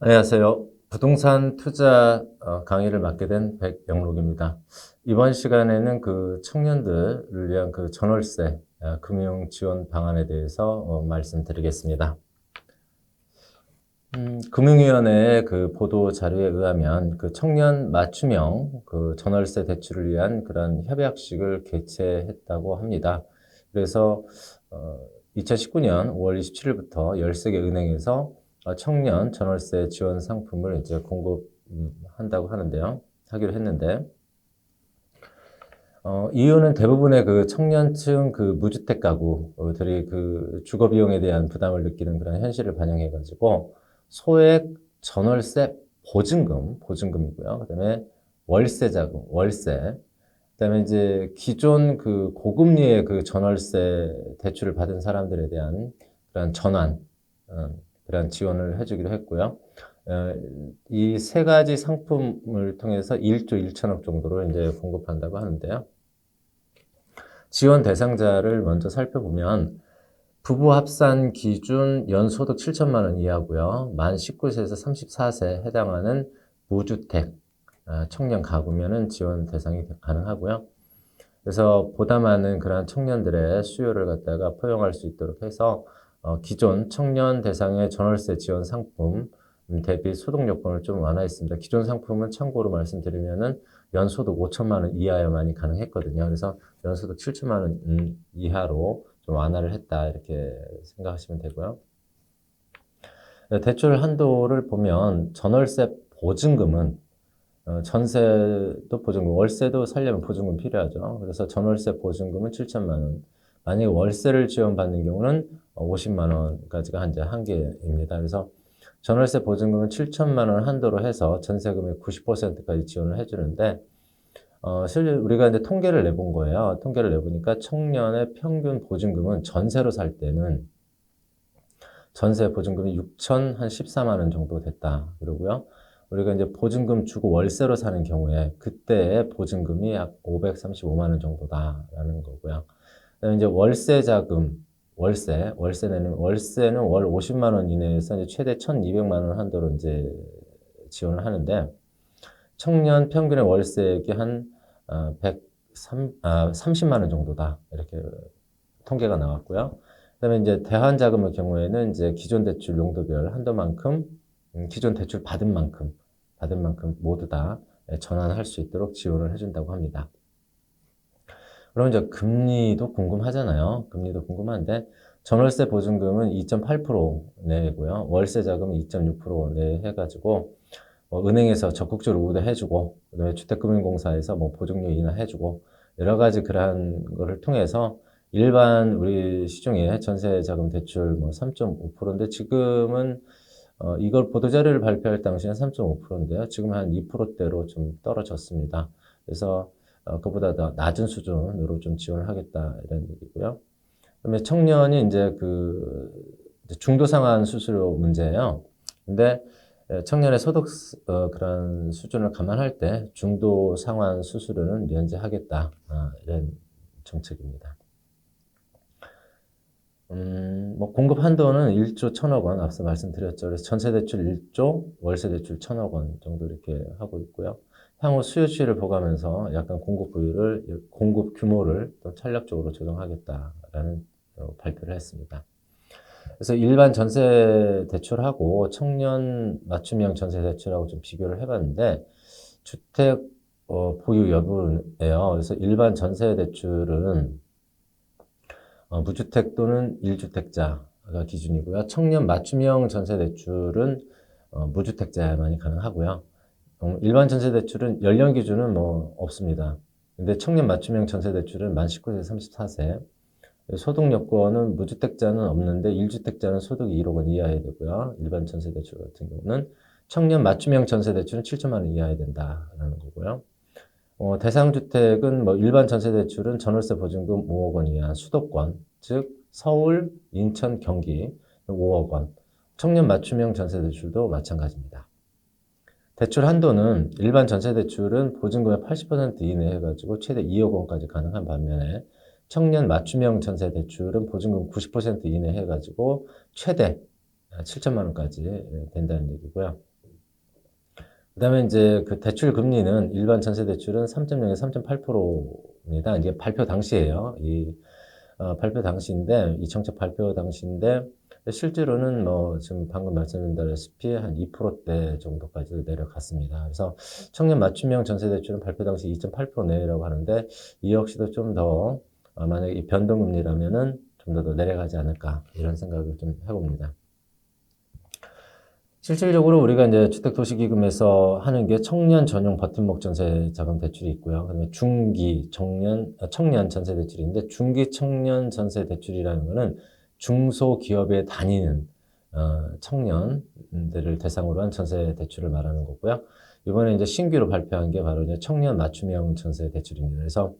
안녕하세요. 부동산 투자 어, 강의를 맡게 된 백영록입니다. 이번 시간에는 그 청년들을 위한 그 전월세 어, 금융 지원 방안에 대해서 어, 말씀드리겠습니다. 음, 금융위원회의 그 보도 자료에 의하면 그 청년 맞춤형 그 전월세 대출을 위한 그런 협약식을 개최했다고 합니다. 그래서 어, 2019년 5월 27일부터 13개 은행에서 어, 청년 전월세 지원 상품을 이제 공급한다고 하는데요. 하기로 했는데, 어, 이유는 대부분의 그 청년층 그 무주택 가구들이 그 주거 비용에 대한 부담을 느끼는 그런 현실을 반영해 가지고 소액 전월세 보증금, 보증금이고요. 그다음에 월세 자금, 월세. 그다음에 이제 기존 그 고금리의 그 전월세 대출을 받은 사람들에 대한 그런 전환, 어, 그런 지원을 해주기로 했고요. 어, 이세 가지 상품을 통해서 1조 1천억 정도로 이제 공급한다고 하는데요. 지원 대상자를 먼저 살펴보면 부부 합산 기준 연소득 7천만 원 이하고요. 만 19세에서 34세 해당하는 무주택 어, 청년 가구면은 지원 대상이 가능하고요. 그래서 보다 많은 그러한 청년들의 수요를 갖다가 포용할 수 있도록 해서 어, 기존 청년 대상의 전월세 지원 상품 대비 소득 요건을 좀 완화했습니다. 기존 상품은 참고로 말씀드리면은 연소득 5천만 원 이하여만이 가능했거든요. 그래서 연소득 7천만 원 음, 이하로 좀 완화를 했다 이렇게 생각하시면 되고요. 네, 대출 한도를 보면 전월세 보증금은 어, 전세도 보증금, 월세도 살려면 보증금 필요하죠. 그래서 전월세 보증금은 7천만 원. 만약에 월세를 지원받는 경우는 50만 원까지가 이제 한계입니다. 그래서 전월세 보증금은 7천만 원 한도로 해서 전세금의 90%까지 지원을 해주는데 어, 실제 우리가 이제 통계를 내본 거예요. 통계를 내보니까 청년의 평균 보증금은 전세로 살 때는 전세 보증금이 6천 한 14만 원 정도 됐다. 그러고요. 우리가 이제 보증금 주고 월세로 사는 경우에 그때의 보증금이 약 535만 원 정도다라는 거고요. 그다음에 이제 월세 자금, 월세, 월세 내는 월세는 월 50만 원 이내에서 이제 최대 1,200만 원 한도로 이제 지원을 하는데 청년 평균의 월세액이 한 103, 아, 30만 아, 원 정도다 이렇게 통계가 나왔고요. 그다음에 이제 대환 자금의 경우에는 이제 기존 대출 용도별 한도만큼 음, 기존 대출 받은 만큼 받은 만큼 모두 다 전환할 수 있도록 지원을 해준다고 합니다. 그럼 이제 금리도 궁금하잖아요. 금리도 궁금한데 전월세 보증금은 2.8% 내고요. 월세 자금은 2.6% 내 해가지고 뭐 은행에서 적극적으로 우대해주고 그다음에 주택금융공사에서 뭐 보증료 인하해주고 여러 가지 그러한 거를 통해서 일반 우리 시중에 전세 자금 대출 뭐 3.5%인데 지금은 어, 이걸 보도 자료를 발표할 당시는 3.5%인데요. 지금 한 2%대로 좀 떨어졌습니다. 그래서 어, 그보다 더 낮은 수준으로 좀 지원을 하겠다 이런 얘기고요. 그다음에 청년이 이제 그 중도 상환 수수료 문제예요. 근데 청년의 소득 어, 그런 수준을 감안할 때 중도 상환 수수료는 면제하겠다 아, 이런 정책입니다. 음, 뭐 공급 한도는 1조 1천억 원 앞서 말씀드렸죠. 그래서 전세 대출 1조, 월세 대출 1천억 원 정도 이렇게 하고 있고요. 향후 수요 추이를 보가면서 약간 공급 부위를 공급 규모를 또 탄력적으로 조정하겠다라는 어, 발표를 했습니다. 그래서 일반 전세 대출하고 청년 맞춤형 전세 대출하고 좀 비교를 해봤는데 주택 어, 보유 여부예요. 그래서 일반 전세 대출은 어, 무주택 또는 1주택자가 기준이고요. 청년 맞춤형 전세 대출은 어, 무주택자만이 가능하고요. 어, 일반 전세 대출은 연령 기준은 뭐 없습니다. 근데 청년 맞춤형 전세 대출은 만 19세 34세. 소득 요건은 무주택자는 없는데 1주택자는 소득이 1억 원 이하여야 되고요. 일반 전세 대출 같은 경우는 청년 맞춤형 전세 대출은 7천만 원 이하여야 된다라는 거고요. 어, 대상 주택은 뭐 일반 전세 대출은 전월세 보증금 5억 원 이하 수도권, 즉 서울, 인천, 경기 5억 원. 청년 맞춤형 전세 대출도 마찬가지입니다. 대출 한도는 일반 전세 대출은 보증금의 80% 이내 해가지고 최대 2억 원까지 가능한 반면에 청년 맞춤형 전세 대출은 보증금 90% 이내 해가지고 최대 7천만 원까지 된다는 얘기고요. 그 다음에 이제 그 대출 금리는 일반 전세 대출은 3.0에서 3.8%입니다. 이게 발표 당시예요. 이 어, 발표 당시인데 이 정책 발표 당시인데 실제로는 뭐 지금 방금 말씀드렸다시피 한 2%대 정도까지 내려갔습니다. 그래서 청년 맞춤형 전세 대출은 발표 당시 2.8% 내외라고 하는데 이 역시도 좀더 어, 만약에 이 변동금리라면은 좀더더 내려가지 않을까 이런 생각을 좀 해봅니다. 실질적으로 우리가 이제 주택도시기금에서 하는 게 청년 전용 버팀목 전세 자금 대출이 있고요. 그다음에 중기 청년 아, 청년 전세 대출인데 중기 청년 전세 대출이라는 거는 중소기업에 다니는 어, 청년들을 대상으로 한 전세 대출을 말하는 거고요. 이번에 이제 신규로 발표한 게 바로 이제 청년 맞춤형 전세 대출입니다. 그래서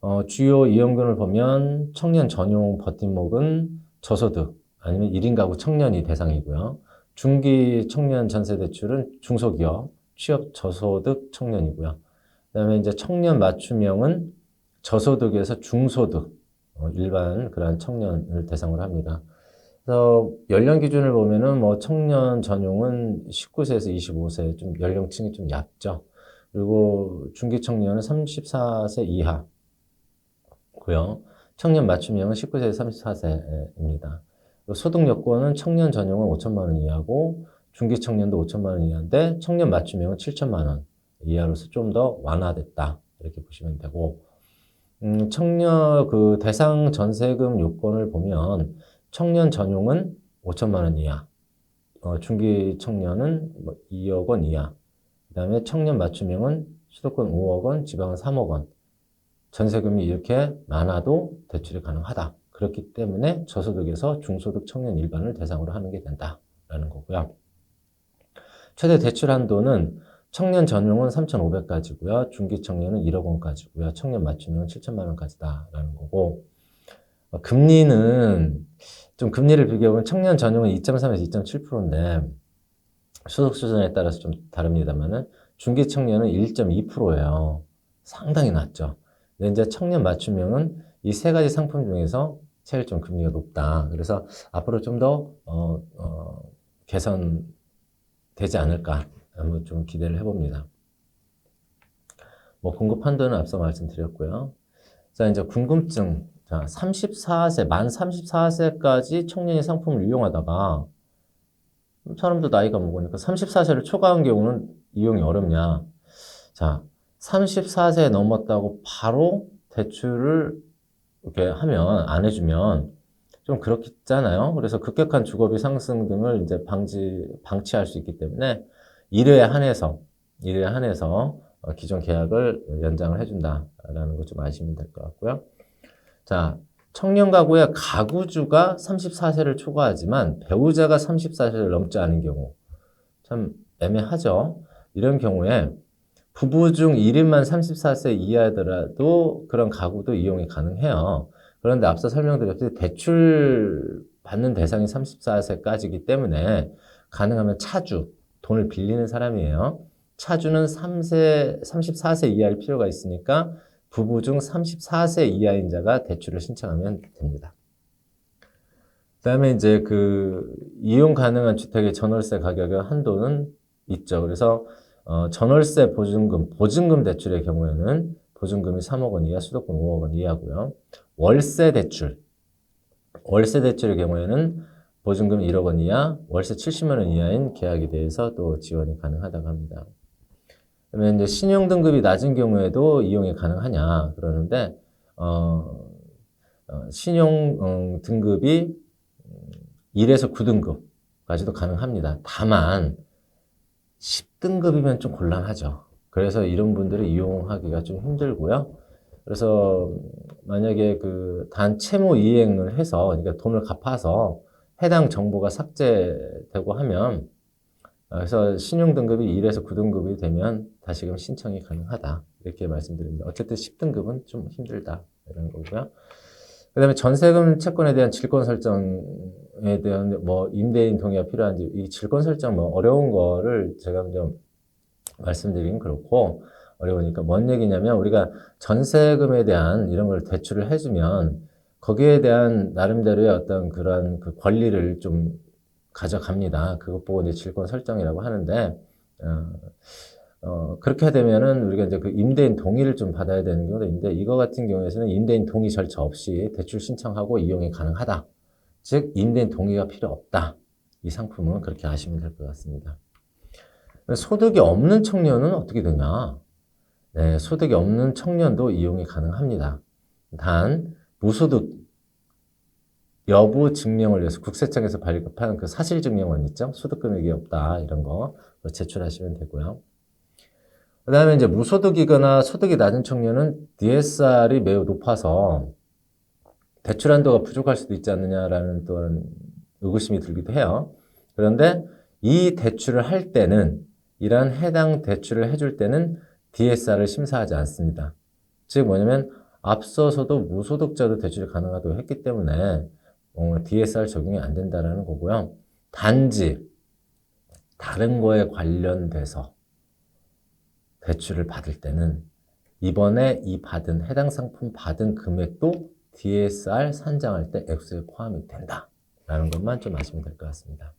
어, 주요 이용군을 보면 청년 전용 버팀목은 저소득 아니면 1인 가구 청년이 대상이고요. 중기 청년 전세 대출은 중소기업, 취업 저소득 청년이고요. 그다음에 이제 청년 맞춤형은 저소득에서 중소득 어, 일반 그러한 청년을 대상으로 합니다. 그래서 연령 기준을 보면은 뭐 청년 전용은 19세에서 25세 좀 연령층이 좀 얕죠. 그리고 중기 청년은 34세 이하고요. 청년 맞춤형은 19세에서 34세입니다. 소득 여건은 청년 전용은 5천만 원 이하고 중기 청년도 5천만 원 이하인데 청년 맞춤형은 7천만 원 이하로서 좀 더 완화됐다 이렇게 보시면 되고 음, 청년 그 대상 전세금 요건을 보면 청년 전용은 5천만 원 이하, 어, 중기 청년은 뭐 2억 원 이하, 그다음에 청년 맞춤형은 수도권 5억 원, 지방은 3억 원. 전세금이 이렇게 많아도 대출이 가능하다. 그렇기 때문에 저소득에서 중소득 청년 일반을 대상으로 하는 게 된다라는 거고요. 최대 대출 한도는 청년 전용은 3,500까지고요. 중기 청년은 1억 원까지고요. 청년 맞춤형은 7천만 원까지다라는 거고 어, 금리는 좀 금리를 비교해보면 청년 전용은 2.3에서 2.7%인데 소득 수준에 따라서 좀 다릅니다만은 중기 청년은 1.2%예요. 상당히 낮죠. 근데 이제 청년 맞춤형은 이 세 가지 상품 중에서 제일 좀 금리가 높다. 그래서 앞으로 좀더 어, 어, 개선되지 않을까 한번 좀 기대를 해봅니다. 뭐 공급 한도는 앞서 말씀드렸고요. 자 이제 궁금증. 자 34세 만 34세까지 청년이 상품을 이용하다가 사람도 나이가 먹으니까 34세를 초과한 경우는 이용이 어렵냐. 자 34세 넘었다고 바로 대출을 이렇게 하면 안 해주면 좀 그렇겠잖아요. 그래서 급격한 주거비 상승 등을 이제 방지 방치할 수 있기 때문에 1회에 한해서 1회에 한해서 어, 기존 계약을 연장을 해준다라는 거좀 아시면 될 것 같고요. 자, 청년 가구의 가구주가 34세를 초과하지만 배우자가 34세를 넘지 않은 경우 참 애매하죠. 이런 경우에 부부 중 1인만 34세 이하더라도 그런 가구도 이용이 가능해요. 그런데 앞서 설명드렸듯이 대출 받는 대상이 34세까지이기 때문에 가능하면 차주, 돈을 빌리는 사람이에요. 차주는 3세, 34세 이하일 필요가 있으니까 부부 중 34세 이하인 자가 대출을 신청하면 됩니다. 그 다음에 이제 그 이용 가능한 주택의 전월세 가격의 한도는 있죠. 그래서 어, 전월세 보증금, 보증금 대출의 경우에는 보증금이 3억 원 이하, 수도권 5억 원 이하고요. 월세 대출, 월세 대출의 경우에는 보증금 1억 원 이하, 월세 70만 원 이하인 계약에 대해서 또 지원이 가능하다고 합니다. 그러면 이제 신용 등급이 낮은 경우에도 이용이 가능하냐 그러는데 어, 어, 신용 음, 등급이 1에서 9등급까지도 가능합니다. 다만 10 등급이면 좀 곤란하죠. 그래서 이런 분들이 이용하기가 좀 힘들고요. 그래서 만약에 그 단 채무 이행을 해서 그러니까 돈을 갚아서 해당 정보가 삭제되고 하면 어, 그래서 신용 등급이 1에서 9등급이 되면 다시금 신청이 가능하다. 이렇게 말씀드립니다. 어쨌든 10등급은 좀 힘들다. 이런 거고요. 그 다음에 전세금 채권에 대한 질권 설정에 대한 뭐 임대인 동의가 필요한지 이 질권 설정 뭐 어려운 거를 제가 좀 말씀드리긴 그렇고 어려우니까 뭔 얘기냐면 우리가 전세금에 대한 이런 걸 대출을 해주면 거기에 대한 나름대로의 어떤 그런 그 권리를 좀 가져갑니다. 그것 보고 이제 질권 설정이라고 하는데 어, 어, 그렇게 되면은 우리가 이제 그 임대인 동의를 좀 받아야 되는 경우도 있는데 이거 같은 경우에는 임대인 동의 절차 없이 대출 신청하고 이용이 가능하다. 즉 임대인 동의가 필요 없다. 이 상품은 그렇게 아시면 될 것 같습니다. 소득이 없는 청년은 어떻게 되냐? 네, 소득이 없는 청년도 이용이 가능합니다. 단 무소득 여부 증명을 위해서 국세청에서 발급한 그 사실 증명원 있죠? 소득 금액이 없다 이런 거 제출하시면 되고요. 그 다음에 이제 무소득이거나 소득이 낮은 청년은 DSR이 매우 높아서 대출 한도가 부족할 수도 있지 않느냐라는 또한 의구심이 들기도 해요. 그런데 이 대출을 할 때는 이러한 해당 대출을 해줄 때는 DSR을 심사하지 않습니다. 즉 뭐냐면 앞서서도 무소득자도 대출이 가능하다고 했기 때문에 어, DSR 적용이 안 된다라는 거고요. 단지 다른 거에 관련돼서 대출을 받을 때는 이번에 이 받은 해당 상품 받은 금액도 DSR 산정할 때 액수에 포함이 된다 라는 것만 좀 아시면 될 것 같습니다.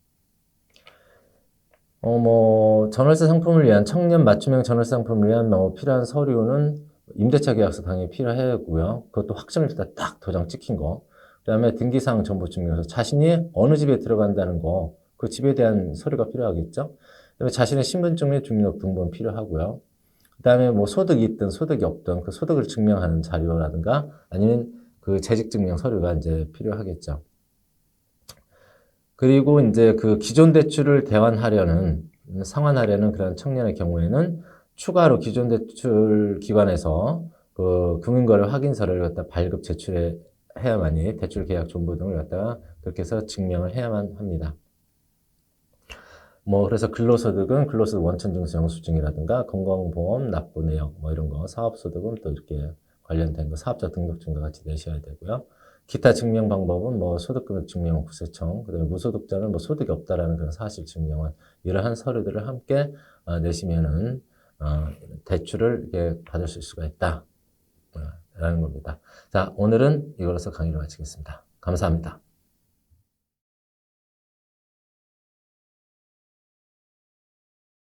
어, 뭐, 전월세 상품을 위한 청년 맞춤형 전월세 상품을 위한 뭐 필요한 서류는 임대차 계약서 당연히 필요하고요. 그것도 확정일 때딱 도장 찍힌 거. 그 다음에 등기사항 정보 증명서. 자신이 어느 집에 들어간다는 거. 그 집에 대한 서류가 필요하겠죠. 그다음에 자신의 신분증 및 주민등록번호 필요하고요. 그 다음에 뭐 소득이 있든 소득이 없든 그 소득을 증명하는 자료라든가 아니면 그 재직 증명 서류가 이제 필요하겠죠. 그리고 이제 그 기존 대출을 대환하려는 상환하려는 그런 청년의 경우에는 추가로 기존 대출 기관에서 그 금융거래 확인서를 갖다 발급 제출해 해야만이 대출 계약 정보 등을 갖다가 그렇게 해서 증명을 해야만 합니다. 뭐 그래서 근로소득은 근로소득 원천징수 영수증이라든가 건강보험 납부 내역 뭐 이런 거 사업소득은 또 이렇게 관련된 거 사업자 등록증과 같이 내셔야 되고요. 기타 증명 방법은 뭐 소득금액 증명은 국세청, 그다음에 무소득자는 뭐 소득이 없다라는 그런 사실 증명은 이러한 서류들을 함께 어, 내시면은 어, 대출을 이렇게 받을 수가 있다. 어, 라는 겁니다. 자, 오늘은 이걸로서 강의를 마치겠습니다. 감사합니다.